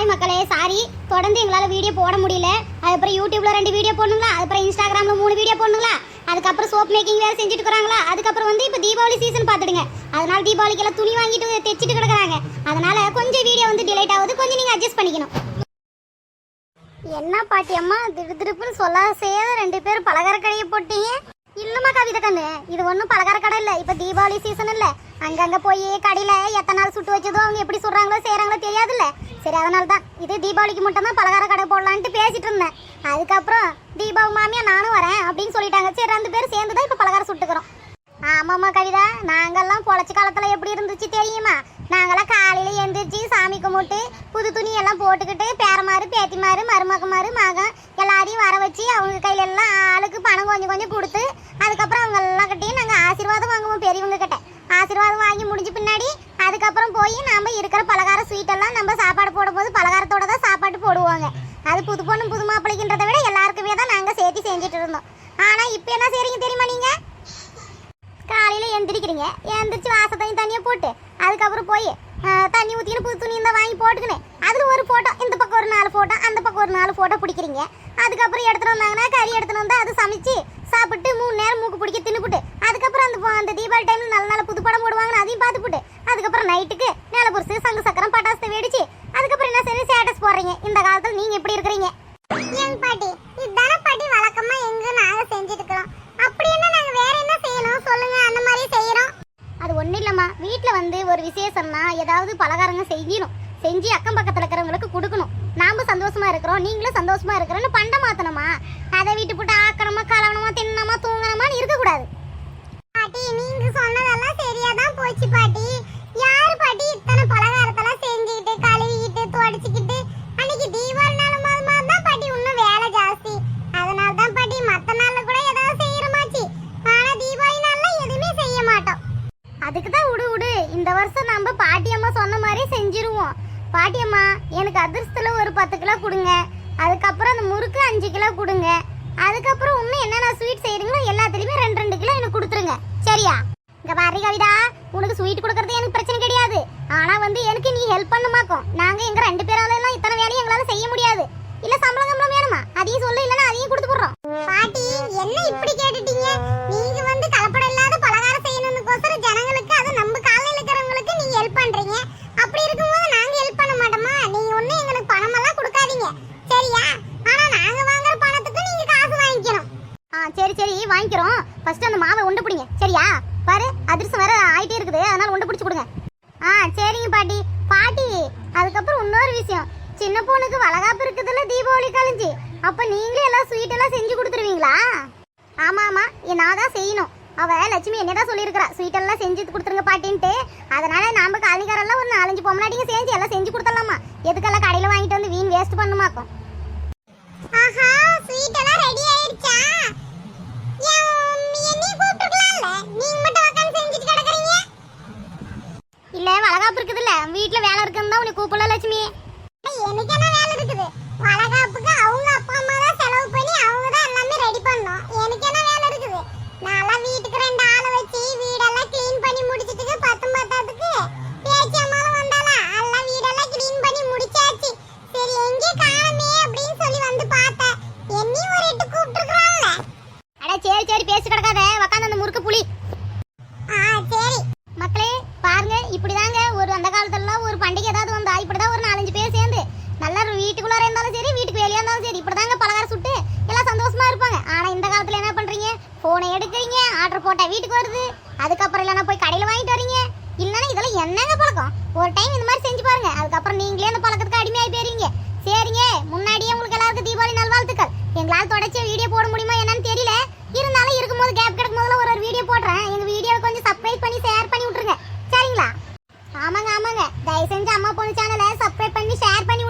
Hi மக்களே sorry தொடர்ந்து எங்களால் வீடியோ போட முடியல. அதுக்கப்புறம் யூடியூப்பில் ரெண்டு வீடியோ போடணுங்களா அதுக்கப்புறம் இன்ஸ்டாகிராமில் மூணு வீடியோ போடணுங்களா அதுக்கப்புறம் சோப் மேக்கிங் வேறு செஞ்சுட்டு இருக்கிறாங்களா? அதுக்கப்புறம் வந்து இப்போ தீபாவளி சீசன் பார்த்துடுங்க. அதனால் தீபாவளிக்கெல்லாம் துணி வாங்கிட்டு தைச்சிட்டு கிடக்குறாங்க. அதனால் கொஞ்சம் வீடியோ வந்து டிலேட் ஆகுது. கொஞ்சம் நீங்கள் அட்ஜஸ்ட் பண்ணிக்கணும். என்ன பாட்டி அம்மா? திடு திருப்புன்னு சொல்லாத செய்யாத ரெண்டு பேரும் பலகார கடையை போட்டீங்க. இல்லைம்மா கவிதை கண்ணு இது ஒன்றும் பலகார கடை இல்லை. இப்போ தீபாவளி சீசன் இல்லை. அங்கங்கே போய் கடையில் எத்தனை நாள் சுட்டு வச்சதோ அவங்க எப்படி சுடுறாங்களோ செய்கிறாங்களோ தெரியாதுல்ல. சரி அதனால தான் இது தீபாவளிக்கு மட்டும் தான் பலகார கடை போடலான்ட்டு பேசிட்டு இருந்தேன். அதுக்கப்புறம் தீபாவளி மாமியா நானும் வரேன் அப்படின்னு சொல்லிட்டாங்க. சரி ரெண்டு பேரும் சேர்ந்து தான் இப்போ பலகாரம் சுட்டுக்கிறோம். ஆமாம்மா கவிதா நாங்கெல்லாம் பொழைச்ச காலத்தில் எப்படி இருந்துச்சு தெரியுமா? நாங்களாம் காலையில் எழுந்திரிச்சு சாமி கும்பிட்டு புது துணி எல்லாம் போட்டுக்கிட்டு பேரமாரு பேத்திமாறு மருமகமாறு மகன் எல்லாரையும் வர வச்சு அவங்க கையில எல்லாம் ஆளுக்கு பணம் கொஞ்சம் கொஞ்சம் கொடுத்து அதுக்கப்புறம் அவங்க எல்லாம் கிட்டையும் நாங்கள் ஆசீர்வாதம் வாங்குவோம் பெரியவங்க கிட்ட. ஆசீர்வாதம் வாங்கி முடிஞ்ச பின்னாடி அதுக்கப்புறம் போய் நம்ம இருக்கிற பலகார ஸ்வீட்டெல்லாம் நம்ம சாப்பாடு போடும்போது பலகாரத்தோட தான் சாப்பாடு போடுவாங்க. அது புது பொண்ணு புது மாப்பிள்ளைக்கின்றதை விட எல்லாருக்குமே தான் நாங்கள் சேர்த்து செஞ்சுட்டு இருந்தோம். ஆனால் இப்போ என்ன செய்றீங்க தெரியுமா நீங்கள் காலையில் எந்திரிக்கிறீங்க. எந்திரிச்சு வாசத்தையும் தண்ணியை போட்டு அதுக்கப்புறம் போய் தண்ணி ஊற்றின்னு புது துணி இந்த வாங்கி போட்டுக்கினேன் அதில் ஒரு ஃபோட்டோ இந்த பக்கம் ஒரு நாலு ஃபோட்டோ அந்த பக்கம் ஒரு நாலு ஃபோட்டோ பிடிக்கிறீங்க. அதுக்கப்புறம் எடுத்துகிட்டு வந்தாங்கன்னா கறி எடுத்துகிட்டு வந்து அதை சமைச்சு சாப்பிட்டு மூணு நேரம் மூக்கு பிடிக்க தின்னுபிட்டு அதுக்கப்புறம் அந்த அந்த தீபாவளி டைமில் நல்ல நல்ல புது படம் போடுவாங்க அதையும் பார்த்துப்புட்டு அதுக்கப்புறம் நைட்டுக்கு மேலே பொரிசு சங்கு சக்கரம் பட்டாசத்தை வெடிச்சு அதுக்கப்புறம் போடுறீங்க இந்த காலத்தில் நீங்கள் எப்படி இருக்கிறீங்க? எங்க பாட்டி இதுதானே பாட்டி வழக்கமா எங்க நாங்க செஞ்சுட்டு இருக்கிறோம். அப்படி என்ன நாங்க வேற என்ன செய்யணும்? சொல்லுங்க அந்த மாதிரி செய்யறோம். அது ஒண்ணும் இல்லம்மா. வீட்ல வந்து ஒரு விசேஷம்னா ஏதாவது பலகாரங்க செய்யணும். செஞ்சு அக்கம் பக்கத்துல இருக்கிறவங்களுக்கு கொடுக்கணும். நாம சந்தோஷமா இருக்கிறோம் நீங்களும் சந்தோஷமா இருக்கிறோன்னு பண்ட மாத்தணுமா? அதை வீட்டு போட்டு ஆக்கணுமா கலவணுமா தின்னமா தூங்கணுமான்னு இருக்கக்கூடாது. பாட்டி நீங்க சொன்னதெல்லாம் சரியா தான் போச்சு பாட்டி. பாட்டியம்மா எனக்கு அதிர்ஷ்டத்தில் ஒரு பத்து கிலோ கொடுங்க. அதுக்கப்புறம் அந்த முறுக்கு அஞ்சு கிலோ கொடுங்க. அதுக்கப்புறம் இன்னும் என்னென்ன ஸ்வீட் செய்கிறீங்களோ எல்லாத்துலேயுமே ரெண்டு ரெண்டு கிலோ எனக்கு கொடுத்துருங்க. சரியா? இங்கே பாரு கவிதா உனக்கு ஸ்வீட் கொடுக்கறது எனக்கு பிரச்சனை கிடையாது. ஆனால் வந்து எனக்கு நீ ஹெல்ப் பண்ணுமாக்கும். நாங்கள் எங்கள் ரெண்டு பேரால எல்லாம் இத்தனை வேலையும் எங்களால் செய்ய முடியாது. இல்லை சம்பளம் சம்பளம் வேணுமா? அதையும் சொல்லு இல்லைன்னா அதையும் கொடுத்து போடுறோம். சரி சரி வாங்கிக்கிறோம். ஃபர்ஸ்ட் அந்த மாவை உண்டு பிடிங்க. சரியா? பாரு அதிர்ஷ்டம் வேற ஆயிட்டே இருக்குது. அதனால உண்டு பிடிச்சி கொடுங்க. ஆ சரிங்க பாட்டி. பாட்டி அதுக்கப்புறம் இன்னொரு விஷயம். சின்ன பொண்ணுக்கு வளகாப்பு இருக்குதுல்ல தீபாவளி கழிஞ்சு அப்ப நீங்களே எல்லாம் ஸ்வீட் எல்லாம் செஞ்சு கொடுத்துருவீங்களா? ஆமா ஆமா. நான் தான் செய்யணும். அவ லட்சுமி என்னதான் சொல்லியிருக்கிறா. ஸ்வீட் எல்லாம் செஞ்சு கொடுத்துருங்க பாட்டின்ட்டு. அதனால நாம காலனிக்காரெல்லாம் ஒரு நாலஞ்சு பொம்மநாட்டிங்க செஞ்சு எல்லாம் செஞ்சு கொடுத்துடலாமா? எதுக்கெல்லாம் கடையில் வாங்கிட்டு வந்து வீண் வேஸ்ட் பண்ணுமாக்கும்? வளகாப்பு இருக்குது இல்ல வீட்டுல வேலை இருக்குன்னு தான் உனக்கு கூப்பிடல லட்சுமி. எனக்கு என்ன வேலை இருக்குது? வளகாப்புக்கு அவங்க ஃபோனை எடுக்கிறீங்க ஆர்டர் போட்டால் வீட்டுக்கு வருது அதுக்கப்புறம் இல்லைனா போய் கடையில் வாங்கிட்டு வரீங்க. இல்லைன்னா இதெல்லாம் என்னங்க பழக்கம்? ஒரு டைம் இந்த மாதிரி செஞ்சு பாருங்க. அதுக்கப்புறம் நீங்களே அந்த பழக்கத்துக்கு அடிமையாகி போயிருங்க சரிங்க முன்னாடியே உங்களுக்கு எல்லாருக்கும் தீபாவளி நல்வாழ்த்துக்கள் எங்களால் தொடர்ச்சி வீடியோ போட முடியுமா என்னன்னு தெரியல. இருந்தாலும் இருக்கும்போது கேப் கிடைக்கும் போதுல ஒரு ஒரு வீடியோ போடுறேன். எங்கள் வீடியோவை கொஞ்சம் சப்ஸ்கிரைப் பண்ணி ஷேர் பண்ணி விட்ருங்க சரிங்களா? ஆமாங்க ஆமாங்க. தயவு செஞ்சு அம்மா பொண்ணு சேனலை சப்ஸ்கிரைப் பண்ணி ஷேர் பண்ணி